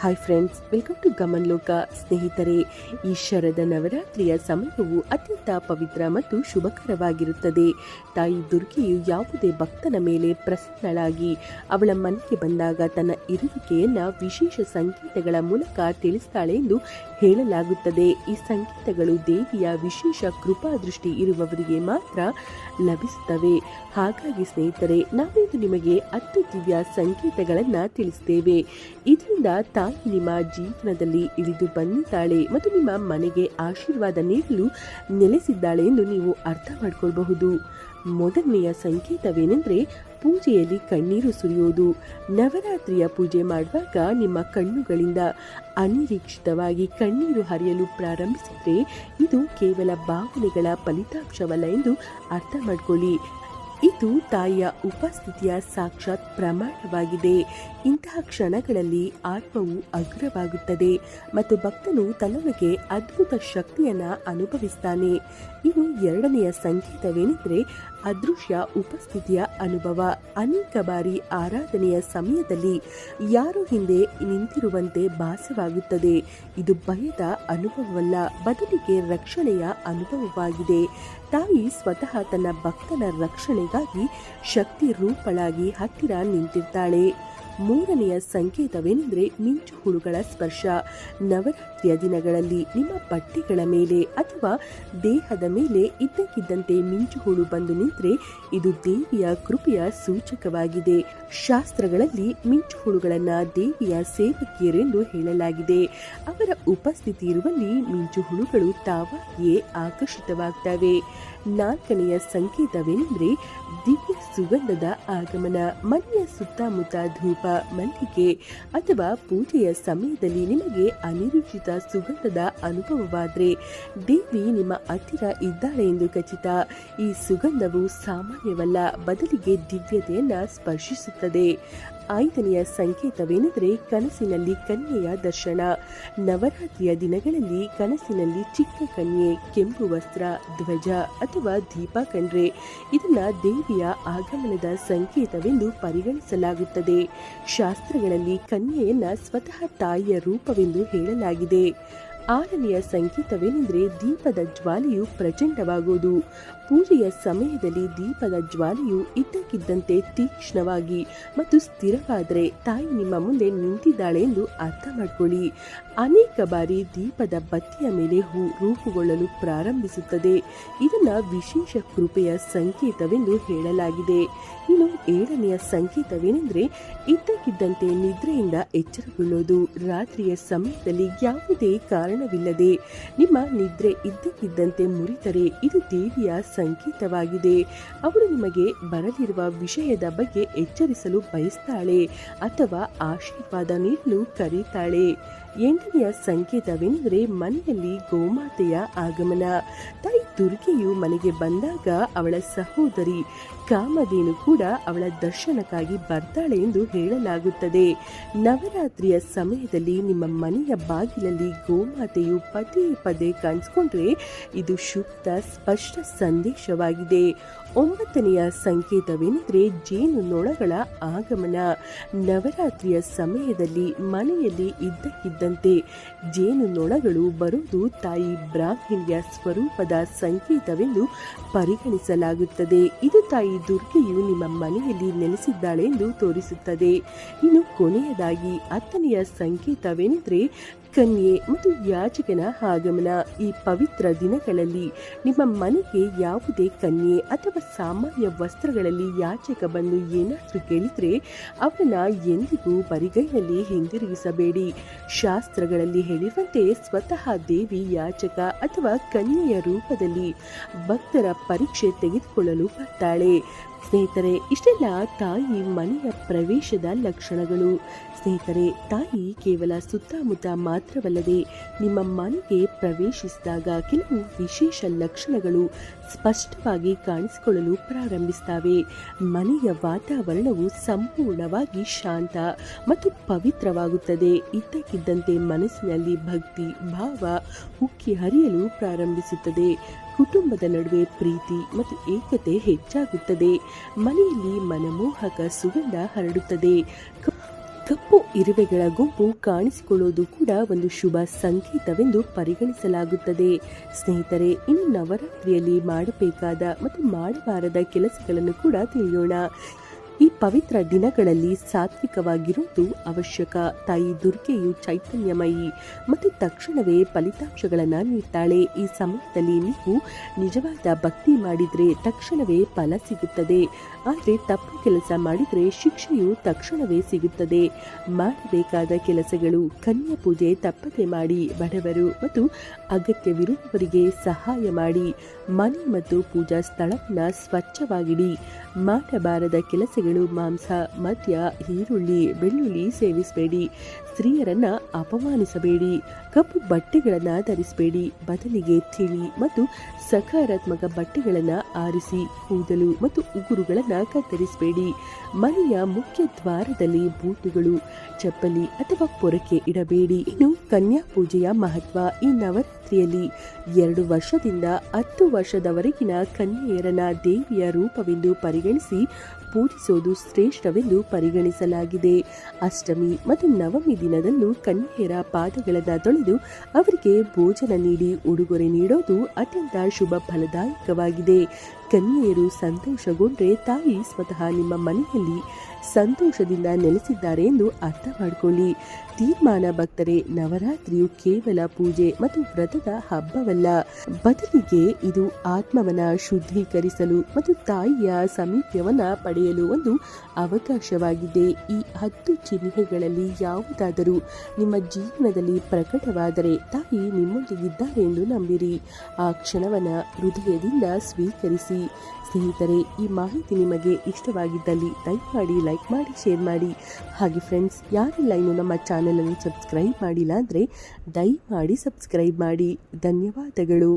Hi friends welcome to ಗಮನ್ ಲೋಕ ಸ್ನೇಹಿತರೆ, ಈ ಶರದ ನವರಾತ್ರಿಯ ಸಮಯವು ಅತ್ಯಂತ ಪವಿತ್ರ ಮತ್ತು ಶುಭಕರವಾಗಿರುತ್ತದೆ. ತಾಯಿ ದುರ್ಗೆಯು ಯಾವುದೇ ಭಕ್ತನ ಮೇಲೆ ಪ್ರಸನ್ನಳಾಗಿ, ಅವಳ ಮನೆಗೆ ಬಂದಾಗ ತನ್ನ ಇರುವಿಕೆಯನ್ನು ವಿಶೇಷ ಸಂಕೇತಗಳ ಮೂಲಕ ತಿಳಿಸ್ತಾಳೆ ಎಂದು ಹೇಳಲಾಗುತ್ತದೆ. ಈ ಸಂಕೇತಗಳು ದೇವಿಯ ವಿಶೇಷ ಕೃಪಾ ದೃಷ್ಟಿ ಇರುವವರಿಗೆ ಮಾತ್ರ ಲಭಿಸುತ್ತವೆ. ಹಾಗಾಗಿ ಸ್ನೇಹಿತರೆ, ನಾವಿಂದು ನಿಮಗೆ ಹತ್ತು ದಿವ್ಯ ಸಂಕೇತಗಳನ್ನ ತಿಳಿಸ್ತೇವೆ. ಇದರಿಂದ ತಾಯಿ ನಿಮ್ಮ ಜೀವನದಲ್ಲಿ ಇಳಿದು ಬಂದಿದ್ದಾಳೆ ಮತ್ತು ನಿಮ್ಮ ಮನೆಗೆ ಆಶೀರ್ವಾದ ನೀಡಲು ನೆಲೆಸಿದ್ದಾಳೆ ಎಂದು ನೀವು ಅರ್ಥ ಮಾಡಿಕೊಳ್ಳಬಹುದು ಮೊದಲನೆಯ ಸಂಕೇತವೇನೆಂದರೆ ಪೂಜೆಯಲ್ಲಿ ಕಣ್ಣೀರು ಸುರಿಯೋದು. ನವರಾತ್ರಿಯ ಪೂಜೆ ಮಾಡುವಾಗ ನಿಮ್ಮ ಕಣ್ಣುಗಳಿಂದ ಅನಿರೀಕ್ಷಿತವಾಗಿ ಕಣ್ಣೀರು ಹರಿಯಲು ಪ್ರಾರಂಭಿಸಿದರೆ ಇದು ಕೇವಲ ಭಾವನೆಗಳ ಫಲಿತಾಂಶವಲ್ಲ ಎಂದು ಅರ್ಥ ಮಾಡ್ಕೊಳ್ಳಿ. ಇದು ತಾಯಿಯ ಉಪಸ್ಥಿತಿಯ ಸಾಕ್ಷಾತ್ ಪ್ರಮಾಣವಾಗಿದೆ. ಇಂತಹ ಕ್ಷಣಗಳಲ್ಲಿ ಆತ್ಮವು ಅಗ್ರವಾಗುತ್ತದೆ ಮತ್ತು ಭಕ್ತನು ತನ್ನೊಳಗೆ ಅದ್ಭುತ ಶಕ್ತಿಯನ್ನ ಅನುಭವಿಸ್ತಾನೆ. ಇನ್ನು ಎರಡನೆಯ ಸಂಕೇತವೇನೆಂದರೆ ಅದೃಶ್ಯ ಉಪಸ್ಥಿತಿಯ ಅನುಭವ. ಅನೇಕ ಬಾರಿ ಆರಾಧನೆಯ ಸಮಯದಲ್ಲಿ ಯಾರು ಹಿಂದೆ ನಿಂತಿರುವಂತೆ ಭಾಸವಾಗುತ್ತದೆ. ಇದು ಭಯದ ಅನುಭವವಲ್ಲ, ಬದಲಿಗೆ ರಕ್ಷಣೆಯ ಅನುಭವವಾಗಿದೆ. ತಾಯಿ ಸ್ವತಃ ತನ್ನ ಭಕ್ತನ ರಕ್ಷಣೆಗಾಗಿ ಶಕ್ತಿ ರೂಪಳಾಗಿ ಹತ್ತಿರ ನಿಂತಿರ್ತಾಳೆ. ಮೂರನೆಯ ಸಂಕೇತವೆಂದರೆ ಮಿಂಚು ಹುಳುಗಳ ಸ್ಪರ್ಶ. ನವರಾತ್ರಿಯ ದಿನಗಳಲ್ಲಿ ನಿಮ್ಮ ಬಟ್ಟೆಗಳ ಮೇಲೆ ಅಥವಾ ದೇಹದ ಮೇಲೆ ಇದ್ದಕ್ಕಿದ್ದಂತೆ ಮಿಂಚು ಹುಳು ಬಂದು ನಿಂತರೆ ಇದು ದೇವಿಯ ಕೃಪೆಯ ಸೂಚಕವಾಗಿದೆ. ಶಾಸ್ತ್ರಗಳಲ್ಲಿ ಮಿಂಚು ಹುಳುಗಳನ್ನು ದೇವಿಯ ಸೇವಕಿಯರೆಂದು ಹೇಳಲಾಗಿದೆ. ಅವರ ಉಪಸ್ಥಿತಿ ಇರುವಲ್ಲಿ ಮಿಂಚು ಹುಳುಗಳು ತಾವಾಗಿಯೇ ಆಕರ್ಷಿತವಾಗ್ತವೆ. ನಾಲ್ಕನೆಯ ಸಂಕೇತವೆಂದರೆ ದಿವ್ಯ ಸುಗಂಧದ ಆಗಮನ, ಮನೆಯ ಸುತ್ತಮುತ್ತ ಧೂಪ, ಮಲ್ಲಿಗೆ ಅಥವಾ ಪೂಜೆಯ ಸಮಯದಲ್ಲಿ ನಿಮಗೆ ಅನಿರೀಕ್ಷಿತ ಸುಗಂಧದ ಅನುಭವವಾದರೆ ದೇವಿ ನಿಮ್ಮ ಹತ್ತಿರ ಇದ್ದಾಳೆ ಎಂದು ಖಚಿತ. ಈ ಸುಗಂಧವು ಸಾಮಾನ್ಯವಲ್ಲ, ಬದಲಿಗೆ ದಿವ್ಯತೆಯನ್ನು ಸ್ಪರ್ಶಿಸುತ್ತದೆ. ಐದನೆಯ ಸಂಕೇತವೇನೆಂದರೆ ಕನಸಿನಲ್ಲಿ ಕನ್ಯೆಯ ದರ್ಶನ. ನವರಾತ್ರಿಯ ದಿನಗಳಲ್ಲಿ ಕನಸಿನಲ್ಲಿ ಚಿಕ್ಕ ಕನ್ಯೆ, ಕೆಂಪು ವಸ್ತ್ರ, ಧ್ವಜ ಅಥವಾ ದೀಪ ಕಂಡ್ರೆ ಇದನ್ನು ದೇವಿಯ ಆಗಮನದ ಸಂಕೇತವೆಂದು ಪರಿಗಣಿಸಲಾಗುತ್ತದೆ. ಶಾಸ್ತ್ರಗಳಲ್ಲಿ ಕನ್ಯೆಯನ್ನು ಸ್ವತಃ ತಾಯಿಯ ರೂಪವೆಂದು ಹೇಳಲಾಗಿದೆ. ಆರನೆಯ ಸಂಕೇತವೇನೆಂದರೆ ದೀಪದ ಜ್ವಾಲೆಯು ಪ್ರಚಂಡವಾಗುವುದು ಪೂಜೆಯ ಸಮಯದಲ್ಲಿ ದೀಪದ ಜ್ವಾಲೆಯು ಇದ್ದಕ್ಕಿದ್ದಂತೆ ತೀಕ್ಷ್ಣವಾಗಿ ಮತ್ತು ಸ್ಥಿರವಾದರೆ ತಾಯಿ ನಿಮ್ಮ ಮುಂದೆ ನಿಂತಿದ್ದಾಳೆ ಎಂದು ಅರ್ಥ ಮಾಡಿಕೊಳ್ಳಿ. ಅನೇಕ ಬಾರಿ ದೀಪದ ಬತ್ತಿಯ ಮೇಲೆ ಹೂ ರೂಪುಗೊಳ್ಳಲು ಪ್ರಾರಂಭಿಸುತ್ತದೆ. ಇದನ್ನು ವಿಶೇಷ ಕೃಪೆಯ ಸಂಕೇತವೆಂದು ಹೇಳಲಾಗಿದೆ. ಇನ್ನು ಏಳನೆಯ ಸಂಕೇತವೇನೆಂದರೆ, ಇದ್ದಕ್ಕಿದ್ದಂತೆ ನಿದ್ರೆಯಿಂದ ಎಚ್ಚರಗೊಳ್ಳೋದು ರಾತ್ರಿಯ ಸಮಯದಲ್ಲಿ ಯಾವುದೇ ಕಾರಣವಿಲ್ಲದೆ ನಿಮ್ಮ ನಿದ್ರೆ ಇದ್ದಕ್ಕಿದ್ದಂತೆ ಮುರಿತರೆ ಇದು ದೇವಿಯ ಸಂಕೇತವಾಗಿದೆ. ಅವಳು ನಿಮಗೆ ಬರಲಿರುವ ವಿಷಯದ ಬಗ್ಗೆ ಎಚ್ಚರಿಸಲು ಬಯಸ್ತಾಳೆ ಅಥವಾ ಆಶೀರ್ವಾದ ನೀಡಲು ಕರೀತಾಳೆ ಎಂಟನೆಯ ಸಂಕೇತವೆಂದರೆ ಮನೆಯಲ್ಲಿ ಗೋಮಾತೆಯ ಆಗಮನ. ತಾಯಿ ದುರ್ಗೆಯು ಮನೆಗೆ ಬಂದಾಗ ಅವಳ ಸಹೋದರಿ ಕಾಮಧೇನು ಕೂಡ ಅವಳ ದರ್ಶನಕ್ಕಾಗಿ ಬರ್ತಾಳೆ ಎಂದು ಹೇಳಲಾಗುತ್ತದೆ. ನವರಾತ್ರಿಯ ಸಮಯದಲ್ಲಿ ನಿಮ್ಮ ಮನೆಯ ಬಾಗಿಲಲ್ಲಿ ಗೋಮಾತೆಯು ಪದೇ ಪದೇ ಕಾಣಿಸ್ಕೊಂಡ್ರೆ ಇದು ಶುಕ್ತ ಸ್ಪಷ್ಟ ಸಂದೇಶವಾಗಿದೆ. ಒಂಬತ್ತನೆಯ ಸಂಕೇತವೆಂದರೆ ಜೇನು ನೊಣಗಳ ಆಗಮನ. ನವರಾತ್ರಿಯ ಸಮಯದಲ್ಲಿ ಮನೆಯಲ್ಲಿ ಇದ್ದಕ್ಕಿದ್ದಂತೆ ಜೇನು ನೊಣಗಳು ಬರುವುದು ತಾಯಿ ಬ್ರಾಹ್ಮಣಿಯ ಸ್ವರೂಪದ ಸಂಕೇತವೆಂದು ಪರಿಗಣಿಸಲಾಗುತ್ತದೆ. ಇದು ತಾಯಿ ದುರ್ಗೆಯು ನಿಮ್ಮ ಮನೆಯಲ್ಲಿ ನೆಲೆಸಿದ್ದಾಳೆ ಎಂದು ತೋರಿಸುತ್ತದೆ. ಇನ್ನು ಕೊನೆಯದಾಗಿ ಹತ್ತನೆಯ ಸಂಕೇತವೆಂದರೆ ಕನ್ಯೆ ಮತ್ತು ಯಾಚಕನ ಆಗಮನ. ಈ ಪವಿತ್ರ ದಿನಗಳಲ್ಲಿ ನಿಮ್ಮ ಮನೆಗೆ ಯಾವುದೇ ಕನ್ಯೆ ಅಥವಾ ಸಾಮಾನ್ಯ ವಸ್ತ್ರಗಳಲ್ಲಿ ಯಾಚಕ ಬಂದು ಏನಾದರೂ ಕೇಳಿದರೆ ಅವನ ಎಂದಿಗೂ ಬರಿಗೈನಲ್ಲಿ ಹಿಂದಿರುಗಿಸಬೇಡಿ. ಶಾಸ್ತ್ರಗಳಲ್ಲಿ ಹೇಳಿರುವಂತೆ ಸ್ವತಃ ದೇವಿ ಯಾಚಕ ಅಥವಾ ಕನ್ಯೆಯ ರೂಪದಲ್ಲಿ ಭಕ್ತರ ಪರೀಕ್ಷೆ ತೆಗೆದುಕೊಳ್ಳಲು ಬರ್ತಾಳೆ. ಸ್ನೇಹಿತರೆ, ಇಷ್ಟೆಲ್ಲ ತಾಯಿ ಮನೆಯ ಪ್ರವೇಶದ ಲಕ್ಷಣಗಳು. ಸ್ನೇಹಿತರೆ, ತಾಯಿ ಕೇವಲ ಸುತ್ತಮುತ್ತ ಮಾತ್ರವಲ್ಲದೆ ನಿಮ್ಮ ಮನೆಗೆ ಪ್ರವೇಶಿಸಿದಾಗ ಕೆಲವು ವಿಶೇಷ ಲಕ್ಷಣಗಳು ಸ್ಪಷ್ಟವಾಗಿ ಕಾಣಿಸಿಕೊಳ್ಳಲು ಪ್ರಾರಂಭಿಸ್ತವೆ ಮನೆಯ ವಾತಾವರಣವು ಸಂಪೂರ್ಣವಾಗಿ ಶಾಂತ ಮತ್ತು ಪವಿತ್ರವಾಗುತ್ತದೆ. ಇದ್ದಕ್ಕಿದ್ದಂತೆ ಮನಸ್ಸಿನಲ್ಲಿ ಭಕ್ತಿ, ಭಾವ ಉಕ್ಕಿ ಹರಿಯಲು ಪ್ರಾರಂಭಿಸುತ್ತದೆ. ಕುಟುಂಬದ ನಡುವೆ ಪ್ರೀತಿ ಮತ್ತು ಏಕತೆ ಹೆಚ್ಚಾಗುತ್ತದೆ. ಮನೆಯಲ್ಲಿ ಮನಮೋಹಕ ಸುಗಂಧ ಹರಡುತ್ತದೆ. ಕಪ್ಪು ಇರುವೆಗಳ ಗುಂಪು ಕಾಣಿಸಿಕೊಳ್ಳುವುದು ಕೂಡ ಒಂದು ಶುಭ ಸಂಕೇತವೆಂದು ಪರಿಗಣಿಸಲಾಗುತ್ತದೆ. ಸ್ನೇಹಿತರೆ, ಇನ್ನು ನವರಾತ್ರಿಯಲ್ಲಿ ಮಾಡಬೇಕಾದ ಮತ್ತು ಮಾಡಬಾರದ ಕೆಲಸಗಳನ್ನು ಕೂಡ ತಿಳಿಯೋಣ. ಪವಿತ್ರ ದಿನಗಳಲ್ಲಿ ಸಾತ್ವಿಕವಾಗಿರುವುದು ಅವಶ್ಯಕ. ತಾಯಿ ದುರ್ಗೆಯು ಚೈತನ್ಯಮಯಿ. ಮತ್ತು ತಕ್ಷಣವೇ ಫಲಿತಾಂಶಗಳನ್ನು ನೀಡ್ತಾಳೆ. ಈ ಸಮಯದಲ್ಲಿ ನೀವು ನಿಜವಾದ ಭಕ್ತಿ ಮಾಡಿದರೆ ತಕ್ಷಣವೇ ಫಲ ಸಿಗುತ್ತದೆ. ಆದರೆ ತಪ್ಪು ಕೆಲಸ ಮಾಡಿದರೆ ಶಿಕ್ಷೆಯು ತಕ್ಷಣವೇ ಸಿಗುತ್ತದೆ. ಮಾಡಬೇಕಾದ ಕೆಲಸಗಳು, ಕನ್ಯಾ ಪೂಜೆ ತಪ್ಪದೆ ಮಾಡಿ, ಬಡವರು ಮತ್ತು ಅಗತ್ಯವಿರುವವರಿಗೆ ಸಹಾಯ ಮಾಡಿ. ಮನೆ ಮತ್ತು ಪೂಜಾ ಸ್ಥಳವನ್ನು ಸ್ವಚ್ಛವಾಗಿಡಿ. ಮಾಡಬಾರದ ಕೆಲಸಗಳು ಮಾಂಸ, ಮದ್ಯ, ಈರುಳ್ಳಿ, ಬೆಳ್ಳುಳ್ಳಿ ಸೇವಿಸಬೇಡಿ. ಸ್ತ್ರೀಯರನ್ನ ಅಪಮಾನಿಸಬೇಡಿ. ಕಪ್ಪು ಬಟ್ಟೆಗಳನ್ನು ಧರಿಸಬೇಡಿ. ಬದಲಿಗೆ ತಿಳಿ ಮತ್ತು ಸಕಾರಾತ್ಮಕ ಬಟ್ಟೆಗಳನ್ನು ಆರಿಸಿ, ಕೂದಲು ಮತ್ತು ಉಗುರುಗಳನ್ನು ಕತ್ತರಿಸಬೇಡಿ. ಮನೆಯ ಮುಖ್ಯ ದ್ವಾರದಲ್ಲಿ ಬೂಟುಗಳು, ಚಪ್ಪಲಿ ಅಥವಾ ಪೊರಕೆ ಇಡಬೇಡಿ. ಇನ್ನು ಕನ್ಯಾ ಪೂಜೆಯ ಮಹತ್ವ ಈ ನವರಾತ್ರಿಯಲ್ಲಿ. ಎರಡು ವರ್ಷದಿಂದ ಹತ್ತು ವರ್ಷದವರೆಗಿನ ಕನ್ಯೆಯರನ್ನ ದೇವಿಯ ರೂಪವೆಂದು ಪರಿಗಣಿಸಿ ಪೂಜಿಸೋದು ಶ್ರೇಷ್ಠವೆಂದು ಪರಿಗಣಿಸಲಾಗಿದೆ. ಅಷ್ಟಮಿ ಮತ್ತು ನವಮಿ ದಿನದಂದು ಕನ್ಯೆಯರ ಪಾದಗಳನ್ನು ತೊಳೆದು ಅವರಿಗೆ ಭೋಜನ ನೀಡಿ ಉಡುಗೊರೆ ನೀಡೋದು ಅತ್ಯಂತ ಶುಭ ಫಲದಾಯಕವಾಗಿದೆ. ಕನ್ಯೆಯರು ಸಂತೋಷಗೊಂಡ್ರೆ ತಾಯಿ ಸ್ವತಃ ನಿಮ್ಮ ಮನೆಯಲ್ಲಿ ಸಂತೋಷದಿಂದ ನೆಲೆಸಿದ್ದಾರೆ ಎಂದು ಅರ್ಥ ಮಾಡಿಕೊಳ್ಳಿ. ತೀರ್ಮಾನ ಭಕ್ತರೆ, ನವರಾತ್ರಿಯು ಕೇವಲ ಪೂಜೆ ಮತ್ತು ವ್ರತದ ಹಬ್ಬವಲ್ಲ. ಬದಲಿಗೆ ಇದು ಆತ್ಮವನ್ನ ಶುದ್ಧೀಕರಿಸಲು ಮತ್ತು ತಾಯಿಯ ಸಮೀಪ್ಯವನ್ನ ಪಡೆಯಲು ಒಂದು ಅವಕಾಶವಾಗಿದೆ. ಈ ಹತ್ತು ಚಿಹ್ನೆಗಳಲ್ಲಿ ಯಾವುದಾದರೂ ನಿಮ್ಮ ಜೀವನದಲ್ಲಿ ಪ್ರಕಟವಾದರೆ ತಾಯಿ ನಿಮ್ಮೊಂದಿಗಿದ್ದಾರೆ ಎಂದು ನಂಬಿರಿ. ಆ ಕ್ಷಣವನ್ನ ಹೃದಯದಿಂದ ಸ್ವೀಕರಿಸಿ. ಸ್ನೇಹಿತರೆ, ಈ ಮಾಹಿತಿ ನಿಮಗೆ ಇಷ್ಟವಾಗಿದ್ದಲ್ಲಿ ದಯಮಾಡಿ ಲೈಕ್ ಮಾಡಿ ಶೇರ್ ಮಾಡಿ. ಹಾಗೆ ಫ್ರೆಂಡ್ಸ್ ಯಾರೆಲ್ಲ ಇನ್ನು ನಮ್ಮ ಚಾನಲನ್ನು ಸಬ್ಸ್ಕ್ರೈಬ್ ಮಾಡಿಲ್ಲ ಅಂದರೆ ದಯಮಾಡಿ ಸಬ್ಸ್ಕ್ರೈಬ್ ಮಾಡಿ. ಧನ್ಯವಾದಗಳು.